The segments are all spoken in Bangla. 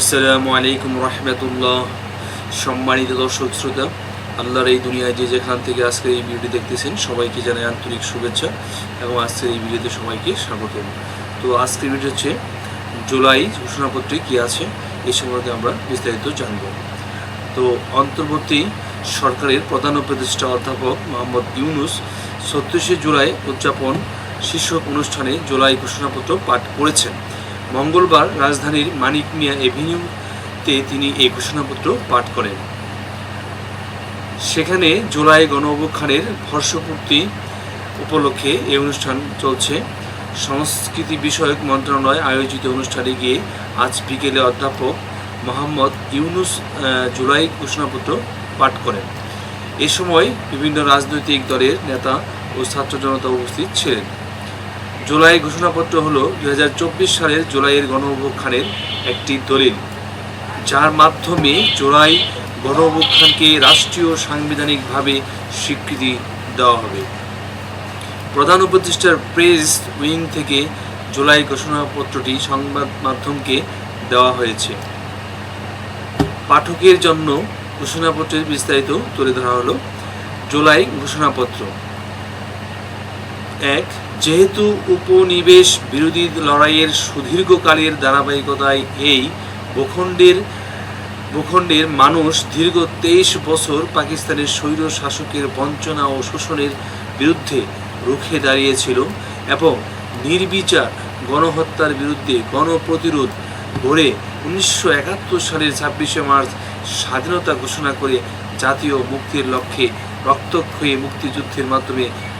আসসালামু আলাইকুম রহমতুল্লাহ। সম্মানিত দর্শক শ্রোতা, আল্লাহর এই দুনিয়ায় যে যেখান থেকে আজকে এই ভিডিওটি দেখতেছেন, সবাইকে জানাই আন্তরিক শুভেচ্ছা এবং আজকের এই ভিডিওতে সবাইকে স্বাগত তো আজকের ভিডিও হচ্ছে জুলাই, ঘোষণাপত্রে কী আছে এই সম্পর্কে আমরা বিস্তারিত জানব। তো অন্তর্বর্তী সরকারের প্রধান উপদেষ্টা অধ্যাপক মোহাম্মদ ইউনুস ছত্রিশে জুলাই উদযাপন শীর্ষক অনুষ্ঠানে জুলাই ঘোষণাপত্র পাঠ করেছেন। মঙ্গলবার রাজধানীর মানিক মিয়া এভিনিউতে তিনি এই ঘোষণাপত্র পাঠ করেন। সেখানে জুলাই গণ অভ্যুত্থানের বর্ষপূর্তি উপলক্ষে এই অনুষ্ঠান চলছে। সংস্কৃতি বিষয়ক মন্ত্রণালয় আয়োজিত অনুষ্ঠানে গিয়ে আজ বিকেলে অধ্যাপক মোহাম্মদ ইউনুস জুলাই ঘোষণাপত্র পাঠ করেন। এ সময় বিভিন্ন রাজনৈতিক দলের নেতা ও ছাত্র জনতা উপস্থিত ছিলেন। জুলাই ঘোষণাপত্র হল দুই হাজার চব্বিশ সালের জুলাইয়ের গণ অভ্যুত্থানের একটি দলিল, যার মাধ্যমে জুলাই গণ অভ্যুত্থানকে রাষ্ট্রীয় সাংবিধানিকভাবে স্বীকৃতি দেওয়া হবে। প্রধান উপদেষ্টার প্রেস উইং থেকে জুলাই ঘোষণাপত্রটি সংবাদ মাধ্যমকে দেওয়া হয়েছে। পাঠকের জন্য ঘোষণাপত্রের বিস্তারিত তুলে ধরা হলো জুলাই ঘোষণাপত্র। এক যেহেতু উপনিবেশ বিরোধী লড়াইয়ের সুদীর্ঘকালের ধারাবাহিকতায় এই ভূখণ্ডের ভূখণ্ডের মানুষ দীর্ঘ তেইশ বছর পাকিস্তানের স্বৈর শাসকের বঞ্চনা ও শোষণের বিরুদ্ধে রুখে দাঁড়িয়েছিল এবং নির্বিচার গণহত্যার বিরুদ্ধে গণপ্রতিরোধ গড়ে উনিশশো একাত্তর সালের ছাব্বিশে মার্চ স্বাধীনতা ঘোষণা করে জাতীয় মুক্তির লক্ষ্যে রক্তক্ষয়ী মুক্তিযুদ্ধের মাধ্যমে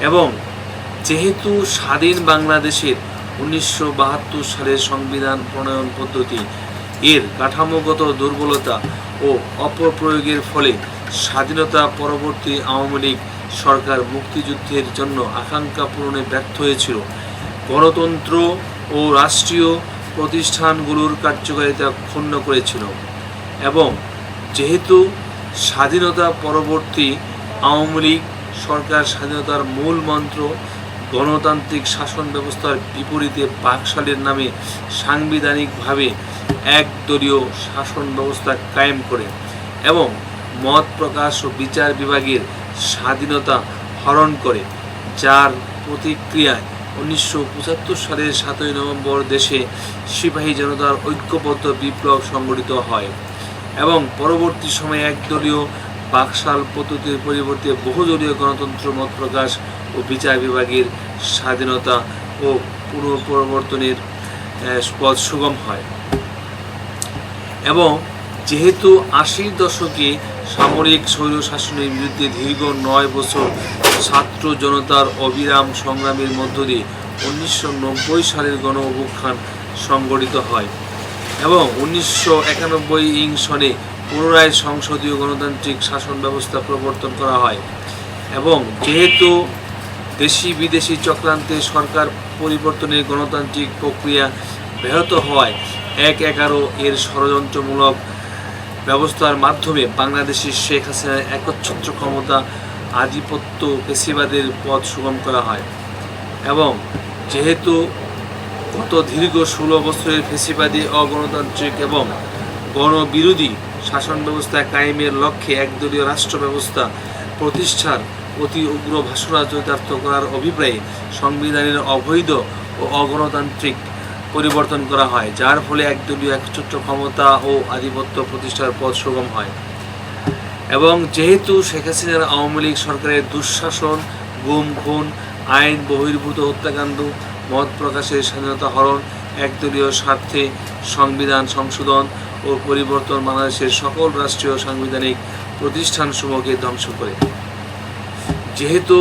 এবং যেহেতু স্বাধীন বাংলাদেশের উনিশশো বাহাত্তর সালের সংবিধান প্রণয়ন পদ্ধতি এর কাঠামোগত দুর্বলতা ও অপপ্রয়োগের ফলে স্বাধীনতা পরবর্তী আওয়ামী লীগ সরকার মুক্তিযুদ্ধের জন্য আকাঙ্ক্ষা পূরণে ব্যর্থ হয়েছিল। গণতন্ত্র ও রাষ্ট্রীয় প্রতিষ্ঠানগুলোর কার্যকারিতা ক্ষুণ্ণ করেছিল এবং যেহেতু স্বাধীনতা পরবর্তী আওয়ামী লীগ সরকার স্বাধীনতার মূল মন্ত্র, গণতান্ত্রিক শাসন ব্যবস্থার বিপরীতে বাকশালের নামে সাংবিধানিকভাবে একদলীয় শাসন ব্যবস্থা কায়েম করে এবং মত প্রকাশ ও বিচার বিভাগের স্বাধীনতা হরণ করে, যার প্রতিক্রিয়ায় উনিশশো পঁচাত্তর সালের সাতই নভেম্বর দেশে সিপাহী জনতার ঐক্যবদ্ধ বিপ্লব সংগঠিত হয় এবং পরবর্তী সময়ে একদলীয় বাকশাল পদ্ধতির পরিবর্তে বহুদলীয় গণতন্ত্র মত প্রকাশ ও বিচার বিভাগের স্বাধীনতা ও পুনঃপরিবর্তনের পথ সুগম হয়। এবং যেহেতু আশির দশকে সামরিক স্বৈর শাসনের বিরুদ্ধে দীর্ঘ নয় বছর ছাত্র জনতার অবিরাম সংগ্রামের মধ্য দিয়ে উনিশশো নব্বই সালের গণ অভ্যুত্থান সংগঠিত হয় এবং উনিশশো একানব্বই ইং সনে পুনরায় সংসদীয় গণতান্ত্রিক শাসন ব্যবস্থা প্রবর্তন করা হয় এবং যেহেতু দেশি বিদেশি চক্রান্তে সরকার পরিবর্তনের গণতান্ত্রিক প্রক্রিয়া ব্যাহত হওয়ায় এক এগারো এর ষড়যন্ত্রমূলক ব্যবস্থার মাধ্যমে বাংলাদেশের শেখ হাসিনার একচ্ছত্র ক্ষমতা আধিপত্য পেশিবাদের পথ সুগম করা হয় এবং যেহেতু গত দীর্ঘ ষোলো বছরের ফেসিবাদী অগণতান্ত্রিক এবং গণবিরোধী শাসন ব্যবস্থা কায়েমের লক্ষ্যে একদলীয় রাষ্ট্র ব্যবস্থা প্রতিষ্ঠার অতি উগ্র ভাষণা চরিতার্থ করার অভিপ্রায়ে সংবিধানের অবৈধ ও অগণতান্ত্রিক পরিবর্তন করা হয়, যার ফলে একদলীয় একচ্ছত্র ক্ষমতা ও আধিপত্য প্রতিষ্ঠার পথ সুগম হয়। এবং যেহেতু শেখ হাসিনার আওয়ামী লীগ সরকারের দুঃশাসন, গুম, খুন, আইন, বহির্ভূত হত্যাকাণ্ড, মত প্রকাশের স্বাধীনতা হরণ, একদলীয় স্বার্থে সংবিধান সংশোধন ও পরিবর্তন বাংলাদেশের সকল রাষ্ট্রীয় সাংবিধানিক প্রতিষ্ঠানসমূহকে ধ্বংস করে। যেহেতু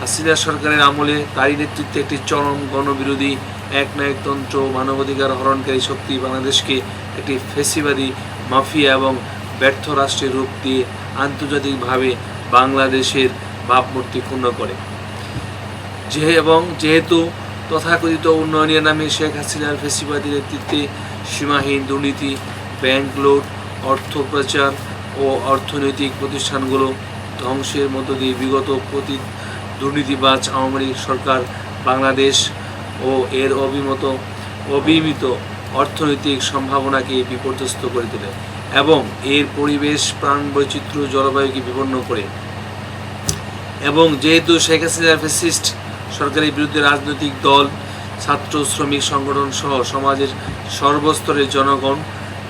হাসিনা সরকারের আমলে তারই নেতৃত্বে একটি চরম গণবিরোধী, একনায়কতন্ত্র মানবাধিকার হরণকারী শক্তি বাংলাদেশকে একটি ফেসিবাদী মাফিয়া এবং ব্যর্থ রাষ্ট্রের রূপ দিয়ে আন্তর্জাতিকভাবে বাংলাদেশের ভাবমূর্তি ক্ষুণ্ণ করে। যে এবং যেহেতু তথাকথিত উন্নয়নের নামে শেখ হাসিনার ফেসিবাদী নেতৃত্বে সীমাহীন দুর্নীতি ব্যাংক অর্থ পাচার ও অর্থনৈতিক প্রতিষ্ঠানগুলো ধ্বংসের মধ্য দিয়ে বিগত প্রতি দুর্নীতিবাজ আওয়ামী লীগ সরকার বাংলাদেশ ও এর অভিমত, অবিমিত অর্থনৈতিক সম্ভাবনাকে বিপর্যস্ত করে তোলে এবং এর পরিবেশ প্রাণ বৈচিত্র্য জলবায়ুকে বিপন্ন করে। এবং যেহেতু শেখ হাসিনার ফেসিস্ট সরকারের বিরুদ্ধে রাজনৈতিক দল, ছাত্র শ্রমিক সংগঠন সহ সমাজের সর্বস্তরের জনগণ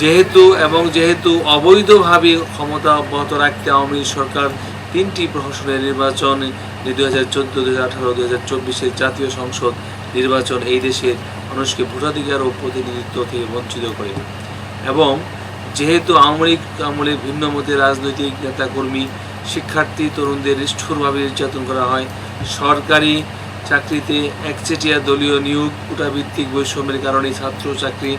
যেহেতু এবং যেহেতু অবৈধভাবে ক্ষমতা অব্যাহত রাখতে আওয়ামী সরকার তিনটি প্রহসনের নির্বাচন দুই হাজার চোদ্দ, দুই হাজার আঠারো, দুই হাজার চব্বিশের জাতীয় সংসদ নির্বাচন এই দেশের মানুষকে ভোটাধিকার ও প্রতিনিধিত্ব থেকে বঞ্চিত করে। এবং যেহেতু আওয়ামী আমলে ভিন্ন মতে রাজনৈতিক নেতাকর্মী, শিক্ষার্থী, তরুণদের নিষ্ঠুরভাবে নির্যাতন করা হয়, সরকারি চাকরিতে একচেটিয়া দলীয় নিয়োগ কোটাভিত্তিক বৈষম্যের কারণে ছাত্র চাকরি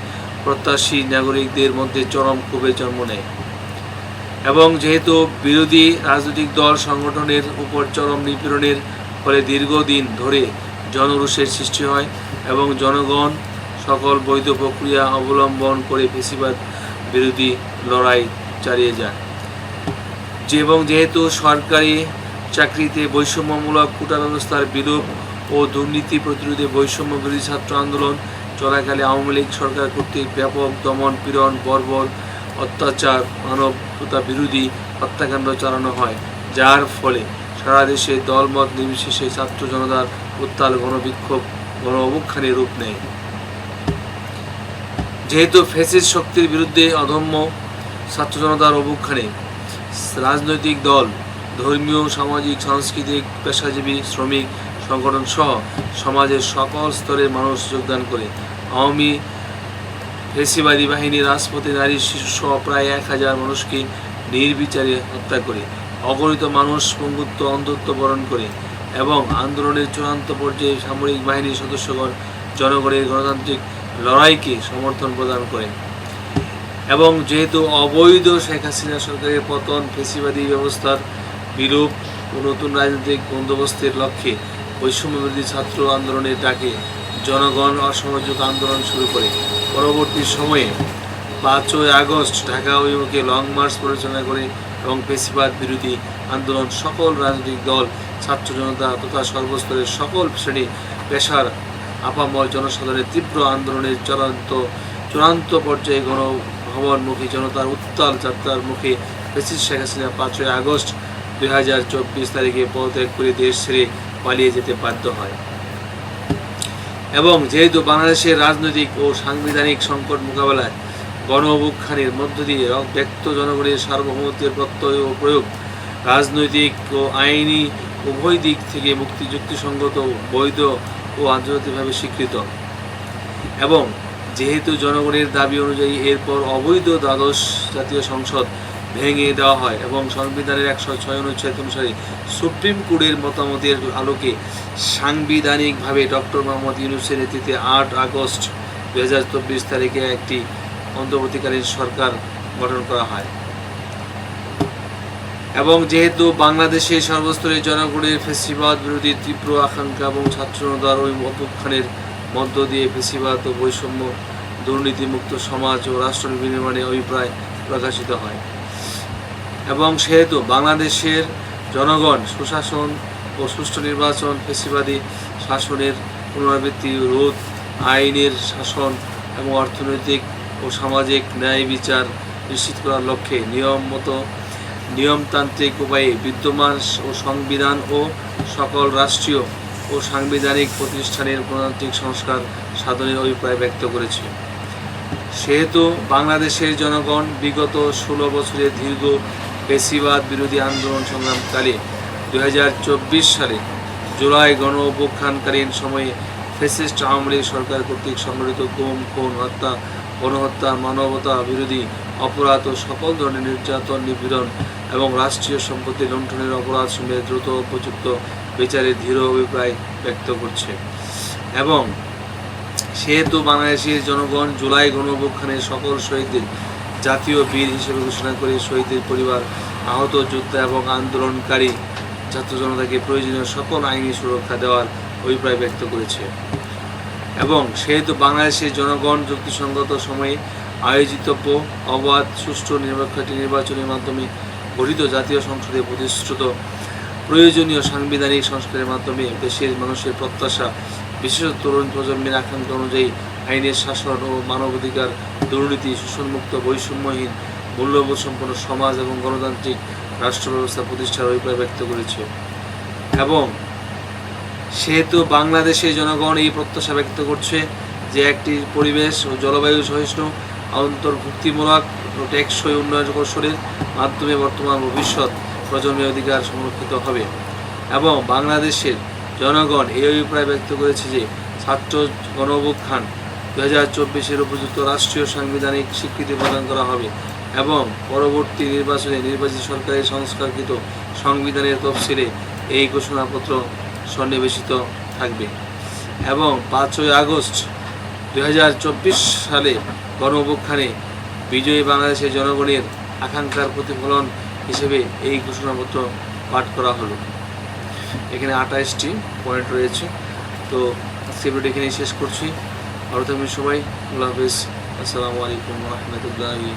প্রত্যাশী নাগরিকদের মধ্যে চরম ক্ষোভের জন্ম নেয়। এবং যেহেতু বিরোধী রাজনৈতিক দল সংগঠনের উপর চরম নিপীড়নের ফলে দীর্ঘদিন ধরে জনরোষের সৃষ্টি হয় এবং জনগণ সকল বৈধ প্রক্রিয়া অবলম্বন করে ফেসিবাদ বিরোধী লড়াই চালিয়ে যায়। যে এবং যেহেতু সরকারি চাকরিতে বৈষম্যমূলক কোটা ব্যবস্থার বিলোপ ও দুর্নীতি প্রতিরোধে বৈষম্য বিরোধী ছাত্র আন্দোলন চলাকালে আওয়ামী লীগ সরকার কর্তৃক ব্যাপক দমন পীড়ন, বর্বর, অত্যাচার, মানবতা বিরোধী হত্যাকাণ্ড চালানো হয়, যার ফলে সারা দেশে দলমত নির্বিশেষে ছাত্র জনতার উত্তাল গণবিক্ষোভ গণ অবুখানে রূপ নেয়। যেহেতু ফেসিস শক্তির বিরুদ্ধে অদম্য ছাত্র জনতার অবুখানে রাজনৈতিক দল, ধর্মীয়, সামাজিক, সাংস্কৃতিক, পেশাজীবী, শ্রমিক, সংগঠন সহ সমাজের সকল স্তরের মানুষ যোগদান করে আওয়ামী ফেসিবাদী বাহিনী, রাজপথে নারী, শিশু সহ প্রায় এক হাজার মানুষকে নির্বিচারে হত্যা করে, অগণিত মানুষ পঙ্গুত্ব, অন্ধত্ব বরণ করে এবং আন্দোলনের চূড়ান্ত পর্যায়ে সামরিক বাহিনীর সদস্যগণ জনগণের গণতান্ত্রিক লড়াইকে সমর্থন প্রদান করে এবং যেহেতু অবৈধ শেখ হাসিনা সরকারের পতন, ফেসিবাদী ব্যবস্থার বিরূপ ও নতুন রাজনৈতিক বন্দোবস্তের লক্ষ্যে বৈষম্যবিরোধী ছাত্র আন্দোলনের ডাকে জনগণ অসহযোগ আন্দোলন শুরু করে। পরবর্তী সময়ে পাঁচই আগস্ট ঢাকা অভিমুখে লং মার্চ পরিচালনা করে এবং পেশিবাদ বিরোধী আন্দোলন সকল রাজনৈতিক দল, ছাত্র জনতা তথা সর্বস্তরের সকল শ্রেণি পেশার আপামর জনসাধারণের তীব্র আন্দোলনের চূড়ান্ত চূড়ান্ত পর্যায়ে গণভবনমুখী জনতার উত্তাল যাত্রার মুখে ফেসিস শেখ হাসিনা পাঁচই আগস্ট দুই হাজার চব্বিশ তারিখে পদত্যাগ করে দেশ ছেড়ে পালিয়ে যেতে বাধ্য হয়। এবং যেহেতু বাংলাদেশের রাজনৈতিক ও সাংবিধানিক সংকট মোকাবেলায় গণ অভ্যুত্থানের মধ্য দিয়ে ব্যক্ত জনগণের সার্বভৌমত্বের প্রত্যয় ও প্রয়োগ, রাজনৈতিক ও আইনি উভয় দিক থেকে মুক্তি যুক্তিসঙ্গত বৈধ ও আন্তর্জাতিকভাবে স্বীকৃত। এবং যেহেতু জনগণের দাবি অনুযায়ী এরপর অবৈধ দ্বাদশ জাতীয় সংসদ ভেঙে দেওয়া হয় এবং সংবিধানের একশো ছয় অনুচ্ছেদ অনুসারে সুপ্রিম কোর্টের মতামতের আলোকে সাংবিধানিকভাবে ডক্টর মোহাম্মদ ইউনুসের নেতৃত্বে আট আগস্ট দু হাজার চব্বিশ তারিখে একটি অন্তর্বর্তীকালীন সরকার গঠন করা হয়। এবং যেহেতু বাংলাদেশে সর্বস্তরের জনগণের ফেসিবাদ বিরোধী তীব্র আকাঙ্ক্ষা এবং ছাত্রতার ওই অভ্যুত্থানের মধ্য দিয়ে ফেসিবাদ ও বৈষম্য দুর্নীতিমুক্ত সমাজ ও রাষ্ট্র বিনির্মাণে অভিপ্রায় প্রকাশিত হয়। এবং সেহেতু বাংলাদেশের জনগণ, সুশাসন ও সুষ্ঠু নির্বাচন, ফেসিবাদী শাসনের পুনরাবৃত্তি, রোধ, আইনের শাসন এবং অর্থনৈতিক ও সামাজিক ন্যায় বিচার নিশ্চিত করার লক্ষ্যে নিয়ম মতো নিয়মতান্ত্রিক উপায়ে বিদ্যমান ও সংবিধান ও সকল রাষ্ট্রীয় ও সাংবিধানিক প্রতিষ্ঠানের গণতান্ত্রিক সংস্কার সাধনের অভিপ্রায় ব্যক্ত করেছে। সেহেতু বাংলাদেশের জনগণ বিগত ষোলো বছরের দীর্ঘ পেশিবাদ বিরোধী আন্দোলন সংগ্রামকালে দুই হাজার চব্বিশ সালে জুলাই গণ অভ্যুত্থানকালীন সময়ে ফেসিস্ট আওয়ামী লীগ সরকার কর্তৃক সংগঠিত গুম খুন, হত্যা, গণহত্যা, মানবতা বিরোধী অপরাধ ও সকল ধরনের নির্যাতন, নিপীড়ন এবং রাষ্ট্রীয় সম্পত্তি লুণ্ঠনের অপরাধ সমূহে দ্রুত উপযুক্ত বিচারে দৃঢ় অভিপ্রায় ব্যক্ত করছে। এবং সেহেতু বাংলাদেশের জনগণ জুলাই গণঅভ্যুত্থানের সকল শহীদদের জাতীয় বীর হিসেবে ঘোষণা করে শহীদদের পরিবার আহত, যোদ্ধা এবং আন্দোলনকারী ছাত্র জনতাকে প্রয়োজনীয় সকল আইনি সুরক্ষা দেওয়ার অভিপ্রায় ব্যক্ত করেছে। এবং সেহেতু বাংলাদেশের জনগণ যুক্তিসঙ্গত সময়ে আয়োজিতব্য অবাধ, সুষ্ঠু নিরপেক্ষ নির্বাচনের মাধ্যমে গঠিত জাতীয় সংসদে প্রতিশ্রুত প্রয়োজনীয় সাংবিধানিক সংস্কারের মাধ্যমে দেশের মানুষের প্রত্যাশা, বিশেষত তরুণ প্রজন্মের আকাঙ্ক্ষা অনুযায়ী আইনের শাসন ও মানবাধিকার দুর্নীতি, শোষণমুক্ত, বৈষম্যহীন মূল্যবোধ সম্পন্ন সমাজ এবং গণতান্ত্রিক রাষ্ট্র ব্যবস্থা প্রতিষ্ঠার অভিপ্রায় ব্যক্ত করেছে। এবং সেহেতু বাংলাদেশের জনগণ এই প্রত্যাশা ব্যক্ত করছে যে একটি পরিবেশ ও জলবায়ু সহিষ্ণু, অন্তর্ভুক্তিমূলক ও টেকসই উন্নয়ন কৌশলের মাধ্যমে বর্তমান ভবিষ্যৎ প্রজন্মের অধিকার সংরক্ষিত হবে। এবং বাংলাদেশের জনগণ এই অভিপ্রায় ব্যক্ত করেছে যে ছাত্র গণ দু হাজার চব্বিশের উপযুক্ত রাষ্ট্রীয় সাংবিধানিক স্বীকৃতি প্রদান করা হবে এবং পরবর্তী নির্বাচনে নির্বাচিত সরকারের সংস্কারকৃত সংবিধানের তফসিলে এই ঘোষণাপত্র সন্নিবেশিত থাকবে। এবং পাঁচই আগস্ট দু হাজার চব্বিশ সালে গণ বিজয়ী বাংলাদেশের জনগণের আকাঙ্ক্ষার প্রতিফলন হিসেবে এই ঘোষণাপত্র পাঠ করা হলো। এখানে আঠাশটি পয়েন্ট রয়েছে। তো ভিডিও এখানেই শেষ করছি। ভালো থাকবেন সবাই। আল্লাহ হাফিজ। আসসালামু আলাইকুম রহমতুল্লাহি